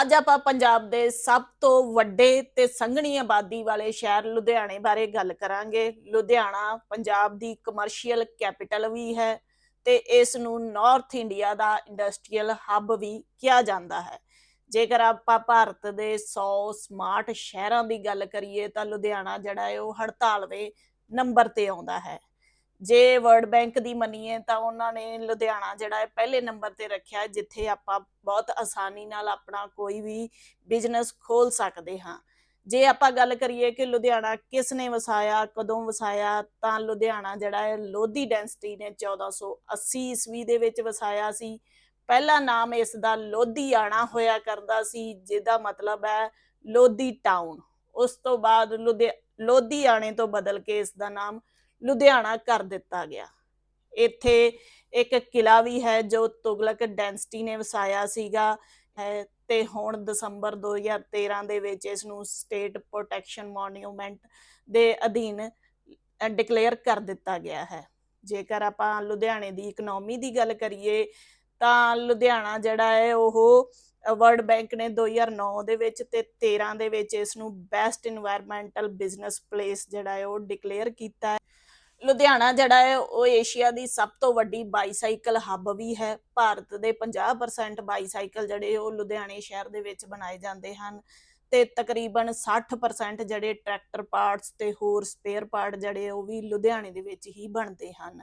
ਅੱਜ ਆਪਾਂ ਪੰਜਾਬ ਦੇ ਸਭ ਤੋਂ ਵੱਡੇ ਤੇ ਸੰਘਣੀ ਆਬਾਦੀ ਵਾਲੇ ਸ਼ਹਿਰ ਲੁਧਿਆਣੇ ਬਾਰੇ ਗੱਲ ਕਰਾਂਗੇ। ਲੁਧਿਆਣਾ ਪੰਜਾਬ ਦੀ ਕਮਰਸ਼ੀਅਲ ਕੈਪੀਟਲ ਵੀ ਹੈ ਤੇ ਇਸ ਨੂੰ ਨਾਰਥ ਇੰਡੀਆ ਦਾ ਇੰਡਸਟਰੀਅਲ ਹੱਬ ਵੀ ਕਿਹਾ ਜਾਂਦਾ ਹੈ। ਜੇਕਰ ਆਪਾਂ ਭਾਰਤ ਦੇ 100 ਸਮਾਰਟ ਸ਼ਹਿਰਾਂ ਦੀ ਗੱਲ ਕਰੀਏ ਤਾਂ ਲੁਧਿਆਣਾ ਜਿਹੜਾ ਹੈ ਉਹ 48ਵੇਂ ਨੰਬਰ ਤੇ ਆਉਂਦਾ ਹੈ। ਜੇ ਵਰਲਡ ਬੈਂਕ ਦੀ ਮੰਨੀਏ ਤਾਂ ਉਹਨਾਂ ਨੇ ਲੁਧਿਆਣਾ ਜਿਹੜਾ ਹੈ ਪਹਿਲੇ ਨੰਬਰ ਤੇ ਰੱਖਿਆ ਜਿੱਥੇ ਆਪਾਂ ਬਹੁਤ ਆਸਾਨੀ ਨਾਲ ਆਪਣਾ ਕੋਈ ਵੀ ਬਿਜ਼ਨਸ ਖੋਲ ਸਕਦੇ ਹਾਂ। ਜੇ ਆਪਾਂ ਗੱਲ ਕਰੀਏ ਕਿ ਲੁਧਿਆਣਾ ਕਿਸ ਨੇ ਵਸਾਇਆ, ਕਦੋਂ ਵਸਾਇਆ, ਤਾਂ ਲੁਧਿਆਣਾ ਜਿਹੜਾ ਹੈ ਲੋਧੀ ਡੈਂਸਿਟੀ ਨੇ 1480 ਈਸਵੀ ਦੇ ਵਿੱਚ ਵਸਾਇਆ ਸੀ। ਪਹਿਲਾ ਨਾਮ ਇਸ ਦਾ ਲੋਧੀਆਣਾ ਹੋਇਆ ਕਰਦਾ ਸੀ, ਜਿਹਦਾ ਮਤਲਬ ਹੈ ਲੋਧੀ ਟਾਊਨ। ਉਸ ਤੋਂ ਬਾਅਦ ਲੁਧਿਆਣੇ ਤੋਂ ਬਦਲ ਕੇ ਇਸ ਦਾ ਨਾਮ ਲੁਧਿਆਣਾ ਕਰ ਦਿੱਤਾ ਗਿਆ। ਇੱਥੇ ਇੱਕ ਕਿਲਾ ਵੀ ਹੈ ਜੋ ਤੁਗਲਕ ਡੈਂਸਟੀ ਨੇ ਵਸਾਇਆ ਸੀਗਾ। ਤੇ ਹੁਣ ਦਸੰਬਰ 2013 ਦੇ ਵਿੱਚ ਇਸ ਨੂੰ ਸਟੇਟ ਪ੍ਰੋਟੈਕਸ਼ਨ ਮੋਨੂਮੈਂਟ ਦੇ ਅਧੀਨ ਡਿਕਲੇਅਰ ਕਰ ਦਿੱਤਾ ਗਿਆ ਹੈ। ਜੇਕਰ ਆਪਾਂ ਲੁਧਿਆਣੇ ਦੀ ਇਕਨੋਮੀ ਦੀ ਗੱਲ ਕਰੀਏ, ਤਾਂ ਲੁਧਿਆਣਾ ਜਿਹੜਾ ਹੈ, ਉਹ ਵਰਲਡ ਬੈਂਕ ਨੇ 2009 ਦੇ ਵਿੱਚ ਤੇ 13 ਦੇ ਵਿੱਚ ਇਸ ਨੂੰ ਬੈਸਟ এনवायरमेंटਲ ਬਿਜ਼ਨਸ ਪਲੇਸ ਜਿਹੜਾ ਹੈ, ਉਹ ਡਿਕਲੇਅਰ ਕੀਤਾ ਹੈ। ਲੁਧਿਆਣਾ ਜਿਹੜਾ ਹੈ, ਉਹ ਏਸ਼ੀਆ ਦੀ ਸਭ ਤੋਂ ਵੱਡੀ ਬਾਈਸਾਈਕਲ ਹੱਬ ਵੀ ਹੈ। ਭਾਰਤ ਦੇ 50% ਬਾਈਸਾਈਕਲ ਜਿਹੜੇ, ਉਹ ਲੁਧਿਆਣੇ ਸ਼ਹਿਰ ਦੇ ਵਿੱਚ ਬਣਾਏ ਜਾਂਦੇ ਹਨ ਤੇ ਤਕਰੀਬਨ 60% ਜਿਹੜੇ ਟਰੈਕਟਰ ਪਾਰਟਸ ਤੇ ਹੋਰ ਸਪੇਅਰ ਪਾਰਟ ਜਿਹੜੇ, ਉਹ ਵੀ ਲੁਧਿਆਣੇ ਦੇ ਵਿੱਚ ਹੀ ਬਣਦੇ ਹਨ।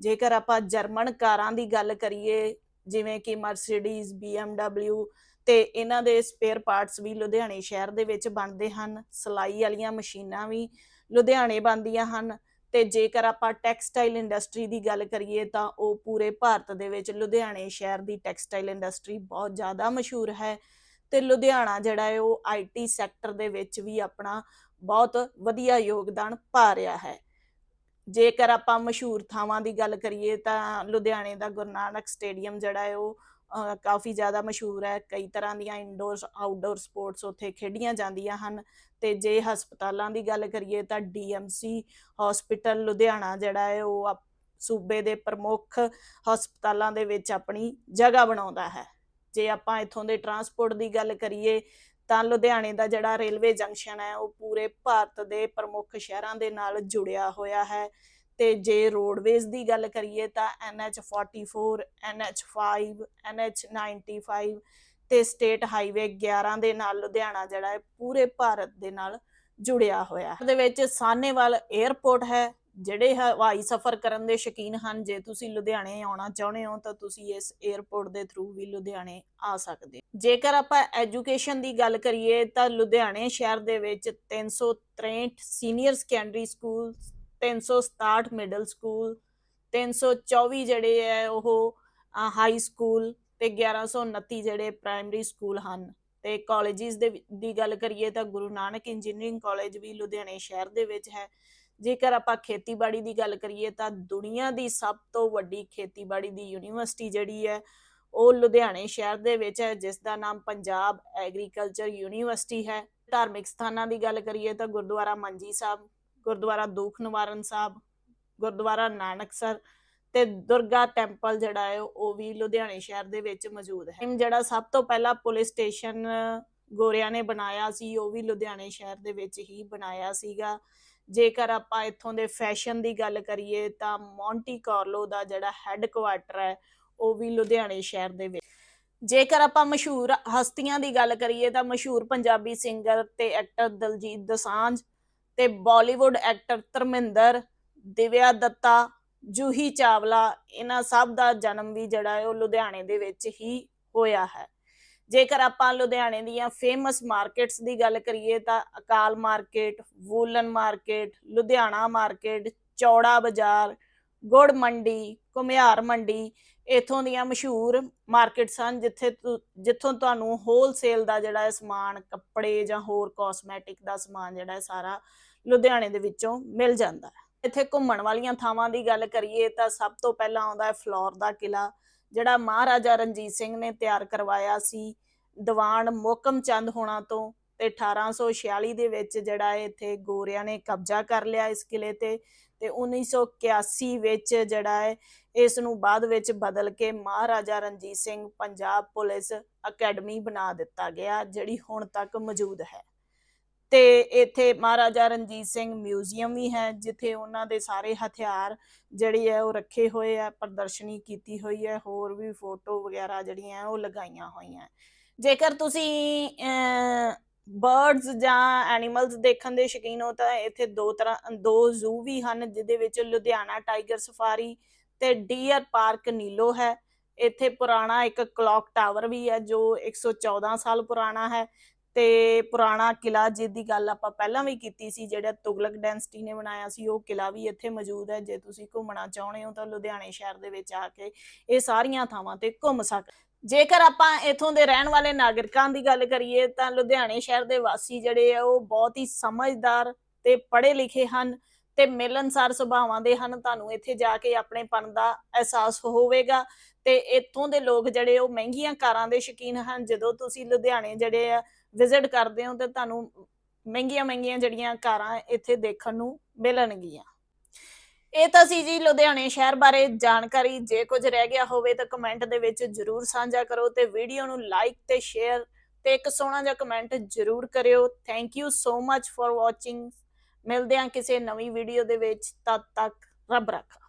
ਜੇਕਰ ਆਪਾਂ ਜਰਮਨ ਕਾਰਾਂ ਦੀ ਗੱਲ ਕਰੀਏ, ਜਿਵੇਂ ਕਿ ਮਰਸੀਡੀਜ਼ BMW ਤੇ ਇਹਨਾਂ ਦੇ ਸਪੇਅਰ ਪਾਰਟਸ ਵੀ ਲੁਧਿਆਣੇ ਸ਼ਹਿਰ ਦੇ ਵਿੱਚ ਬਣਦੇ ਹਨ। ਸਲਾਈ ਵਾਲੀਆਂ ਮਸ਼ੀਨਾਂ ਵੀ ਲੁਧਿਆਣੇ ਬਣਦੀਆਂ ਹਨ। ਤੇ ਜੇਕਰ ਆਪਾਂ ਟੈਕਸਟਾਈਲ ਇੰਡਸਟਰੀ ਦੀ ਗੱਲ ਕਰੀਏ ਤਾਂ ਉਹ ਪੂਰੇ ਭਾਰਤ ਦੇ ਵਿੱਚ ਲੁਧਿਆਣੇ ਸ਼ਹਿਰ ਦੀ ਟੈਕਸਟਾਈਲ ਇੰਡਸਟਰੀ ਬਹੁਤ ਜ਼ਿਆਦਾ ਮਸ਼ਹੂਰ ਹੈ ਤੇ ਲੁਧਿਆਣਾ ਜਿਹੜਾ ਹੈ ਉਹ ਆਈਟੀ ਸੈਕਟਰ ਦੇ ਵਿੱਚ ਵੀ ਆਪਣਾ ਬਹੁਤ ਵਧੀਆ ਯੋਗਦਾਨ ਪਾ ਰਿਹਾ ਹੈ। ਜੇਕਰ ਆਪਾਂ ਮਸ਼ਹੂਰ ਥਾਵਾਂ ਦੀ ਗੱਲ ਕਰੀਏ ਤਾਂ ਲੁਧਿਆਣੇ ਦਾ ਗੁਰੂ ਨਾਨਕ ਸਟੇਡੀਅਮ ਜਿਹੜਾ ਹੈ ਉਹ ਕਾਫੀ ਜ਼ਿਆਦਾ ਮਸ਼ਹੂਰ ਹੈ, ਕਈ ਤਰ੍ਹਾਂ ਦੀਆਂ ਇੰਡੋਰ ਆਊਟਡੋਰ ਸਪੋਰਟਸ ਉੱਥੇ ਖੇਡੀਆਂ ਜਾਂਦੀਆਂ ਹਨ। ਤੇ ਜੇ ਹਸਪਤਾਲਾਂ ਦੀ ਗੱਲ ਕਰੀਏ ਤਾਂ ਡੀਐਮਸੀ ਹਸਪੀਟਲ ਲੁਧਿਆਣਾ ਜਿਹੜਾ ਹੈ, ਉਹ ਸੂਬੇ ਦੇ ਪ੍ਰਮੁੱਖ ਹਸਪਤਾਲਾਂ ਦੇ ਵਿੱਚ ਆਪਣੀ ਜਗ੍ਹਾ ਬਣਾਉਂਦਾ ਹੈ। ਜੇ ਆਪਾਂ ਇੱਥੋਂ ਦੇ ਟਰਾਂਸਪੋਰਟ ਦੀ ਗੱਲ ਕਰੀਏ ਤਾਂ ਲੁਧਿਆਣੇ ਦਾ ਜਿਹੜਾ ਰੇਲਵੇ ਜੰਕਸ਼ਨ ਹੈ, ਉਹ ਪੂਰੇ ਭਾਰਤ ਦੇ ਪ੍ਰਮੁੱਖ ਸ਼ਹਿਰਾਂ ਦੇ ਨਾਲ ਜੁੜਿਆ ਹੋਇਆ ਹੈ। ਤੇ ਜੇ ਰੋਡਵੇਜ਼ ਦੀ ਗੱਲ ਕਰੀਏ ਤਾਂ NH44 NH5 NH95 ਤੇ ਸਟੇਟ ਹਾਈਵੇ 11 ਦੇ ਨਾਲ ਲੁਧਿਆਣਾ ਜਿਹੜਾ ਹੈ ਪੂਰੇ ਭਾਰਤ ਦੇ ਨਾਲ ਜੁੜਿਆ ਹੋਇਆ ਹੈ। ਦੇ ਵਿੱਚ ਸਾਨੇਵਾਲ 에ਅਰਪੋਰਟ ਹੈ, ਜਿਹੜੇ ਹਵਾਈ ਸਫ਼ਰ ਕਰਨ ਦੇ ਸ਼ੌਕੀਨ ਹਨ। ਜੇ ਤੁਸੀਂ ਲੁਧਿਆਣੇ ਆਉਣਾ ਚਾਹੁੰਦੇ ਹੋ ਤਾਂ ਤੁਸੀਂ ਇਸ 에ਅਰਪੋਰਟ ਦੇ ਥਰੂ ਵੀ ਲੁਧਿਆਣੇ ਆ ਸਕਦੇ ਜੇਕਰ ਆਪਾਂ ਐਜੂਕੇਸ਼ਨ ਦੀ ਗੱਲ ਕਰੀਏ ਤਾਂ ਲੁਧਿਆਣੇ ਸ਼ਹਿਰ ਦੇ ਵਿੱਚ 363 senior secondary school 367 middle school 324 ਜਿਹੜੇ ਹੈ ਉਹ ਹਾਈ ਸਕੂਲ ਤੇ 1129 ਜਿਹੜੇ ਪ੍ਰਾਇਮਰੀ ਸਕੂਲ ਹਨ। ਤੇ ਕਾਲਜਿਸ ਦੇ ਵਿ- ਦੀ ਗੱਲ ਕਰੀਏ ਤਾਂ ਗੁਰੂ ਨਾਨਕ ਇੰਜੀਨੀਅਰਿੰਗ ਕਾਲਜ ਵੀ ਲੁਧਿਆਣੇ ਸ਼ਹਿਰ ਦੇ ਵਿੱਚ ਹੈ। ਜੇਕਰ ਆਪਾਂ ਖੇਤੀਬਾੜੀ ਦੀ ਗੱਲ ਕਰੀਏ ਤਾਂ ਦੁਨੀਆ ਦੀ ਸਭ ਤੋਂ ਵੱਡੀ ਖੇਤੀਬਾੜੀ ਦੀ ਯੂਨੀਵਰਸਿਟੀ ਜਿਹੜੀ ਹੈ, ਉਹ ਲੁਧਿਆਣੇ ਸ਼ਹਿਰ ਦੇ ਵਿੱਚ ਹੈ, ਜਿਸ ਦਾ ਨਾਮ ਪੰਜਾਬ ਐਗਰੀਕਲਚਰ ਯੂਨੀਵਰਸਿਟੀ ਹੈ। ਧਾਰਮਿਕ ਸਥਾਨਾਂ ਦੀ ਗੱਲ ਕਰੀਏ ਤਾਂ ਗੁਰਦੁਆਰਾ ਮੰਜੀ ਸਾਹਿਬ ਗੁਰਦੁਆਰਾ ਦੂਖ ਨਿਵਾਰਨ ਸਾਹਿਬ, ਗੁਰਦੁਆਰਾ ਨਾਨਕਸਰ ਤੇ ਦੁਰਗਾ ਟੈਂਪਲ ਜਿਹੜਾ ਹੈ ਉਹ ਵੀ ਲੁਧਿਆਣੇ ਸ਼ਹਿਰ ਦੇ ਵਿੱਚ ਮੌਜੂਦ ਹੈ। ਜਿਹੜਾ ਸਭ ਤੋਂ ਪਹਿਲਾ ਪੁਲਿਸ ਸਟੇਸ਼ਨ ਗੋਰਿਆਂ ਨੇ ਬਣਾਇਆ ਸੀ, ਉਹ ਵੀ ਲੁਧਿਆਣੇ ਸ਼ਹਿਰ ਦੇ ਵਿੱਚ ਹੀ ਬਣਾਇਆ ਸੀਗਾ। ਜੇਕਰ ਆਪਾਂ ਇੱਥੋਂ ਦੇ ਫੈਸ਼ਨ ਦੀ ਗੱਲ ਕਰੀਏ ਤਾਂ ਮੌਂਟੀ ਕਾਰਲੋ ਦਾ ਜਿਹੜਾ ਹੈੱਡ ਕੁਆਰਟਰ ਹੈ, ਉਹ ਵੀ ਲੁਧਿਆਣੇ ਸ਼ਹਿਰ ਦੇ ਵਿੱਚ। ਜੇਕਰ ਆਪਾਂ ਮਸ਼ਹੂਰ ਹਸਤੀਆਂ ਦੀ ਗੱਲ ਕਰੀਏ ਤਾਂ ਮਸ਼ਹੂਰ ਪੰਜਾਬੀ ਸਿੰਗਰ ਤੇ ਐਕਟਰ ਦਲਜੀਤ ਦਸਾਂਝ ਤੇ ਬਾਲੀਵੁੱਡ ਐਕਟਰ ਧਰਮਿੰਦਰ, ਦਿਵਿਆ ਦੱਤਾ, ਜੂਹੀ ਚਾਵਲਾ, ਇਹਨਾਂ ਸਭ ਦਾ ਜਨਮ ਵੀ ਜਿਹੜਾ ਹੈ ਉਹ ਲੁਧਿਆਣੇ ਦੇ ਵਿੱਚ ਹੀ ਹੋਇਆ ਹੈ। ਜੇਕਰ ਆਪਾਂ ਲੁਧਿਆਣੇ ਦੀਆਂ ਫੇਮਸ ਮਾਰਕੀਟਸ ਦੀ ਗੱਲ ਕਰੀਏ ਤਾਂ Akal market, woollen market, Ludhiana market, Chaura Bazaar, ਗੁੜ ਮੰਡੀ, ਘੁਮਿਆਰ ਮੰਡੀ ਇਥੋਂ ਦੀਆਂ ਮਸ਼ਹੂਰ ਮਾਰਕੀਟਸ ਹਨ, ਜਿੱਥੇ ਜਿੱਥੋਂ ਤੁਹਾਨੂੰ ਹੋਲਸੇਲ ਦਾ ਜਿਹੜਾ ਹੈ ਸਮਾਨ, ਕੱਪੜੇ ਜਾਂ ਹੋਰ ਕਾਸਮੈਟਿਕ ਦਾ ਸਮਾਨ ਜਿਹੜਾ ਹੈ ਸਾਰਾ ਲੁਧਿਆਣੇ ਦੇ ਵਿੱਚੋਂ ਮਿਲ ਜਾਂਦਾ ਹੈ। ਇੱਥੇ ਘੁੰਮਣ ਵਾਲੀਆਂ ਥਾਵਾਂ ਦੀ ਗੱਲ ਕਰੀਏ ਤਾਂ ਸਭ ਤੋਂ ਪਹਿਲਾਂ ਆਉਂਦਾ ਹੈ ਫਲੋਰ ਦਾ ਕਿਲਾ ਜਿਹੜਾ ਮਹਾਰਾਜਾ ਰਣਜੀਤ ਸਿੰਘ ਨੇ ਤਿਆਰ ਕਰਵਾਇਆ ਸੀ ਦੀਵਾਨ ਮੋਕਮ ਚੰਦ ਹੋਣਾ ਤੋਂ। ਤੇ 1846 ਦੇ ਵਿੱਚ ਜਿਹੜਾ ਹੈ ਇੱਥੇ ਗੋਰਿਆਂ ਨੇ ਕਬਜ਼ਾ ਕਰ ਲਿਆ ਇਸ ਕਿਲੇ ਤੇ ਤੇ 1981 ਵਿੱਚ ਜਿਹੜਾ ਹੈ ਇਸ ਨੂੰ ਬਾਅਦ ਵਿੱਚ ਬਦਲ ਕੇ ਮਹਾਰਾਜਾ ਰਣਜੀਤ ਸਿੰਘ ਪੰਜਾਬ ਪੁਲਿਸ ਅਕੈਡਮੀ ਬਣਾ ਦਿੱਤਾ ਗਿਆ, ਜਿਹੜੀ ਹੁਣ ਤੱਕ ਮੌਜੂਦ ਹੈ। ਤੇ ਇੱਥੇ ਮਹਾਰਾਜਾ ਰਣਜੀਤ ਸਿੰਘ ਮਿਊਜ਼ੀਅਮ ਵੀ ਹੈ, ਜਿੱਥੇ ਉਹਨਾਂ ਦੇ ਸਾਰੇ ਹਥਿਆਰ ਜਿਹੜੀ ਹੈ ਉਹ ਰੱਖੇ ਹੋਏ ਆ, ਪ੍ਰਦਰਸ਼ਨੀ ਕੀਤੀ ਹੋਈ ਹੈ, ਹੋਰ ਵੀ ਫੋਟੋ ਵਗੈਰਾ ਜਿਹੜੀਆਂ ਉਹ ਲਗਾਈਆਂ ਹੋਈਆਂ। ਜੇਕਰ ਤੁਸੀਂ ਬਰਡਸ ਜਾਂ ਐਨੀਮਲਸ ਦੇਖਣ ਦੇ ਸ਼ੌਕੀਨ ਹੋ ਤਾਂ ਇੱਥੇ ਦੋ ਤਰ੍ਹਾਂ, ਦੋ ਜ਼ੂ ਵੀ ਹਨ ਜਿਹਦੇ ਵਿੱਚ ਲੁਧਿਆਣਾ ਟਾਈਗਰ ਸਫਾਰੀ ਤੇ ਡੀਅਰ ਪਾਰਕ ਨੀਲੋ ਹੈ। ਇੱਥੇ ਪੁਰਾਣਾ ਇੱਕ ਕਲੌਕ ਟਾਵਰ ਵੀ ਹੈ ਜੋ 114 ਸਾਲ ਪੁਰਾਣਾ ਹੈ ਤੇ ਪੁਰਾਣਾ ਕਿਲਾ ਜਿਹਦੀ ਗੱਲ ਆਪਾਂ ਪਹਿਲਾਂ ਵੀ ਕੀਤੀ ਸੀ, ਜਿਹੜਾ ਤੁਗਲਕ ਡੈਂਸਿਟੀ ਨੇ ਬਣਾਇਆ ਸੀ, ਉਹ ਕਿਲਾ ਵੀ ਇੱਥੇ ਮੌਜੂਦ ਹੈ। ਜੇ ਤੁਸੀਂ ਘੁੰਮਣਾ ਚਾਹੁੰਦੇ ਹੋ ਤਾਂ ਲੁਧਿਆਣੇ ਸ਼ਹਿਰ ਦੇ ਵਿੱਚ ਆ ਕੇ ਇਹ ਸਾਰੀਆਂ ਥਾਵਾਂ ਤੇ ਘੁੰਮ ਸਕ ਜੇਕਰ ਆਪਾਂ ਇਥੋਂ ਦੇ ਰਹਿਣ ਵਾਲੇ ਨਾਗਰਿਕਾਂ ਦੀ ਗੱਲ ਕਰੀਏ, ਤਾਂ ਲੁਧਿਆਣੇ ਸ਼ਹਿਰ ਦੇ ਵਾਸੀ ਜਿਹੜੇ ਆ, ਉਹ ਬਹੁਤ ਹੀ ਸਮਝਦਾਰ ਤੇ ਪੜ੍ਹੇ ਲਿਖੇ ਹਨ ਤੇ ਮਿਲਨਸਾਰ ਸੁਭਾਵਾਂ ਦੇ ਹਨ। ਤੁਹਾਨੂੰ ਇੱਥੇ ਜਾ ਕੇ ਆਪਣੇ ਪਨ ਦਾ ਅਹਿਸਾਸ ਹੋਵੇਗਾ ਤੇ ਇੱਥੋਂ ਦੇ ਲੋਕ ਜਿਹੜੇ, ਉਹ ਮਹਿੰਗੀਆਂ ਕਾਰਾਂ ਦੇ ਸ਼ੌਕੀਨ ਹਨ। ਜਦੋਂ ਤੁਸੀਂ ਲੁਧਿਆਣੇ ਜਿਹੜੇ ਆ, ਵਿਜ਼ਿਟ ਕਰਦੇ ਹੋ, ਤੇ ਤੁਹਾਨੂੰ ਮਹਿੰਗੀਆਂ ਮਹਿੰਗੀਆਂ ਜਿਹੜੀਆਂ ਕਾਰਾਂ ਇੱਥੇ ਦੇਖਣ ਨੂੰ ਮਿਲਣਗੀਆਂ। ਇਹ ਤਾਂ ਸੀ ਜੀ ਲੁਧਿਆਣੇ ਸ਼ਹਿਰ ਬਾਰੇ ਜਾਣਕਾਰੀ। ਜੇ ਕੁਝ ਰਹਿ ਗਿਆ ਹੋਵੇ ਤਾਂ ਕਮੈਂਟ ਦੇ ਵਿੱਚ ਜਰੂਰ ਸਾਂਝਾ ਕਰੋ ਤੇ ਵੀਡੀਓ ਨੂੰ ਲਾਈਕ ਤੇ ਸ਼ੇਅਰ ਤੇ ਇੱਕ ਸੋਹਣਾ ਜਿਹਾ ਕਮੈਂਟ ਜਰੂਰ ਕਰਿਓ। Thank you so much for watching ਮਿਲਦੇ ਹਾਂ ਕਿਸੇ ਨਵੀਂ ਵੀਡੀਓ ਦੇ ਵਿੱਚ। ਤਦ ਤੱਕ ਰੱਬ ਰੱਖਾ।